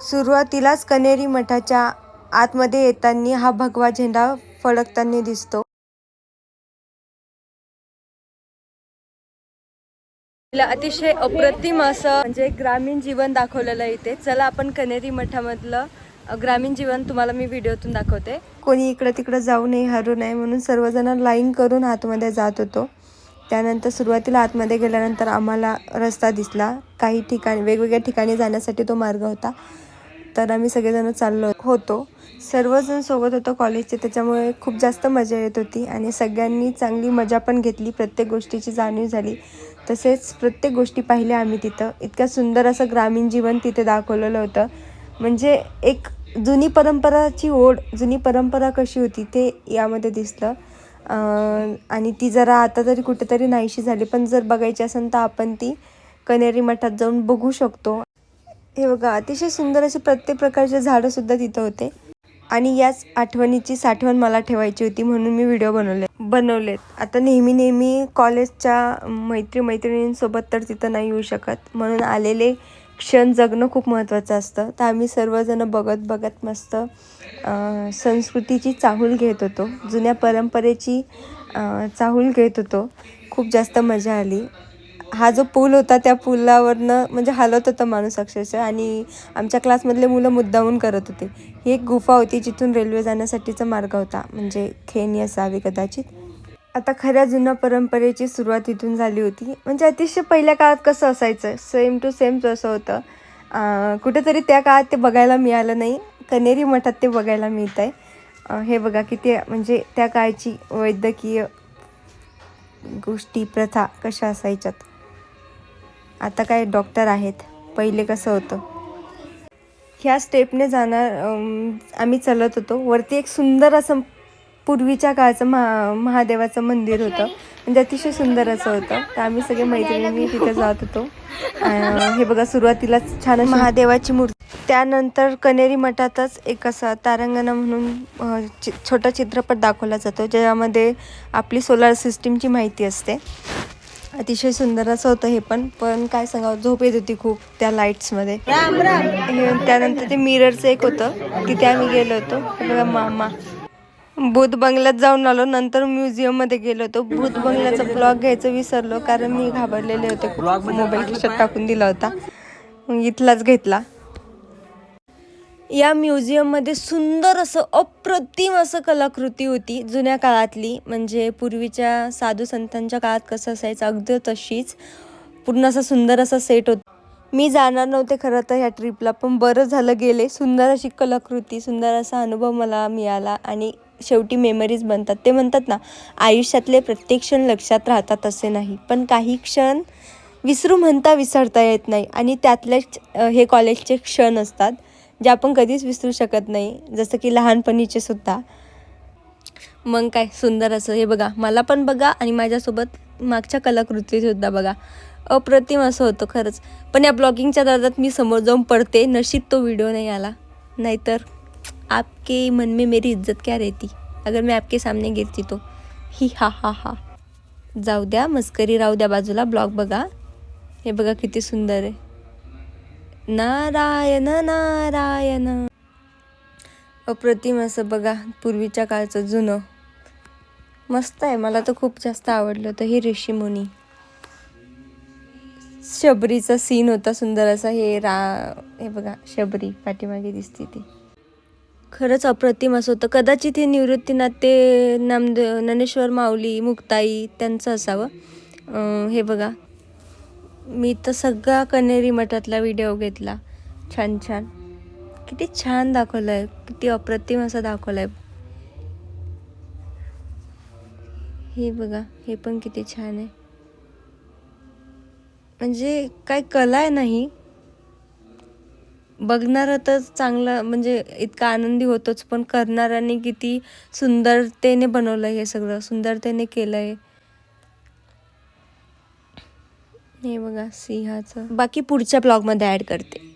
सुरुवातीलाच कनेरी मठाच्या आतमध्ये येताना हा भगवा झेंडा फडकताना दिसतो. तिला अतिशय अप्रतिम असं म्हणजे ग्रामीण जीवन दाखवलेलं आहे इथे. चला आपण कनेरी मठामधलं ग्रामीण जीवन तुम्हाला मी व्हिडिओतून दाखवते. कोणी इकडं तिकडं जाऊ नये हरू नये म्हणून सर्वजण लाईन करून आतमध्ये जात होतो. त्यानंतर सुरुवातीला आतमध्ये गेल्यानंतर आम्हाला रस्ता दिसला. काही ठिकाणी वेगवेगळ्या ठिकाणी जाण्यासाठी तो मार्ग होता. तर आम्ही सगळेजण चाललो होतो. सर्वजण सोबत होतो कॉलेजचे त्याच्यामुळे खूप जास्त मजा येत होती आणि सगळ्यांनी चांगली मजा पण घेतली. प्रत्येक गोष्टीची जाणीव झाली. तसेच प्रत्येक गोष्टी पाहिल्या आम्ही तिथं. इतकं सुंदर असं ग्रामीण जीवन तिथे दाखवलेलं होतं. म्हणजे एक जुनी परंपराची ओढ जुनी परंपरा कशी होती ते यामध्ये दिसलं. आणि ती जरा आता तरी कुठेतरी नाहीशी झाली. पण जर बघायची असेल तर आपण ती कनेरी मठात जाऊन बघू शकतो. हे बघा अतिशय सुंदर असे प्रत्येक प्रकारचे झाडंसुद्धा तिथं होते. आणि याच आठवणीची साठवण मला ठेवायची होती म्हणून मी व्हिडिओ बनवले बनवलेत. आता नेहमी नेहमी कॉलेजच्या मैत्री मैत्रिणींसोबत तर तिथं नाही येऊ शकत. म्हणून आलेले क्षण जगणं खूप महत्त्वाचं असतं. तर आम्ही सर्वजणं बघत बघत मस्त संस्कृतीची चाहूल घेत होतो. जुन्या परंपरेची चाहूल घेत होतो. खूप जास्त मजा आली. हा जो पूल होता त्या पुलावरनं म्हणजे हलत होता माणूस अक्षरशः आणि आमच्या क्लासमधले मुलं मुद्दामून करत होते. ही एक गुफा होती जिथून रेल्वे जाण्यासाठीचा मार्ग होता. म्हणजे खेणी असावी कदाचित. आता खऱ्या जुन्या परंपरेची सुरुवात इथून झाली होती. म्हणजे अतिशय पहिल्या काळात कसं असायचं? सेम टू सेम जसं होतं. कुठेतरी त्या काळात ते बघायला मिळालं नाही. कनेरी मठात ते बघायला मिळत आहे हे बघा किती म्हणजे त्या काळची वैद्यकीय गोष्टी प्रथा कशा असायच्यात? आता काय डॉक्टर आहेत. पहिले कसं होतं? ह्या स्टेपने जाणार आम्ही चालत होतो. वरती एक सुंदर असं पूर्वीच्या काळचं महा महादेवाचं मंदिर होतं. म्हणजे अतिशय सुंदर असं होतं. तर आम्ही सगळे मैत्रिणी तिथे जात होतो. हे बघा सुरुवातीलाच छान महादेवाची मूर्ती. त्यानंतर कनेरी मठातच एक असा तारंगणा म्हणून छोटा चित्रपट दाखवला जातो. ज्यामध्ये आपली सोलार सिस्टीमची माहिती असते. अतिशय सुंदर असं होतं हे पण. पण काय सांगावं झोप येत होती खूप त्या लाईट्समध्ये त्यानंतर ते मिररचं एक होतं तिथे आम्ही गेलो होतो. बघा मामा. भूत बंगल्यात जाऊन आलो नंतर म्युझियममध्ये गेलो होतो. भूत बंगल्याचा ब्लॉग घ्यायचं विसरलो कारण मी घाबरलेले होते. मोबाईल खिशात टाकून दिला होता. मग इथलाच घेतला. या म्युझियममध्ये सुंदर असं अप्रतिम असं कलाकृती होती जुन्या काळातली. म्हणजे पूर्वीच्या साधू संतांच्या काळात कसं असायचं अगदी तशीच. पूर्ण असा सुंदर असा सेट होत. मी जाणार नव्हते खरं तर ह्या ट्रिपला पण बरं झालं गेले. सुंदर अशी कलाकृती सुंदर असा अनुभव मला मिळाला आणि शेवटी मेमरीज बनतात. ते म्हणतात ना आयुष्यातले प्रत्येक क्षण लक्षात राहतात असे नाही. पण काही क्षण विसरू म्हणता विसरता येत नाही. आणि त्यातलेच हे कॉलेजचे क्षण असतात. जे आपण कधीच विसरू शकत नाही जसं की लहानपणीचे सुद्धा. मग काय सुंदर असं हे बघा मला पण बघा आणि माझ्यासोबत मागच्या कलाकृती सुद्धा बघा. अप्रतिम असं होतं खरंच. पण या ब्लॉगिंगच्या दादात मी समोर जाऊन पडते नशीब तो व्हिडिओ नाही आला. नाहीतर आपके मन में मेरी इज्जत क्या रहती? अगर मैं आपके सामने गिरती तो. ही हा हा हा. जाऊ द्या मस्करी राहू द्या बाजूला ब्लॉग बघा. हे बघा किती सुंदर आहे. नारायण नारायण. अप्रतिम असं बघा पूर्वीच्या काळचं जुनं. मस्त आहे मला तर खूप जास्त आवडलं होतं हे ऋषीमुनी शबरीचा सीन होता सुंदर असा हे रा हे बघा शबरी पाठीमागे दिसते ती. खरंच अप्रतिम असं होतं कदाचित हे निवृत्तीनाथ ते नामदेव ज्ञानेश्वर माऊली मुक्ताई त्यांचं असावं. हे बघा मी तर सगळा कनेरी मठातला व्हिडिओ घेतला. छान छान. किती छान दाखवलं आहे किती अप्रतिम असं दाखवलं आहे हे बघा हे पण किती छान आहे. म्हणजे काय कला आहे नाही बघणारं तर चांगलं म्हणजे इतका आनंदी होतोच पण करणाऱ्यांनी किती सुंदरतेने बनवलं हे सगळं सुंदरतेने केलं आहे हे बघा सिंहाचं. बाकी पुढच्या ब्लॉगमध्ये ॲड करते.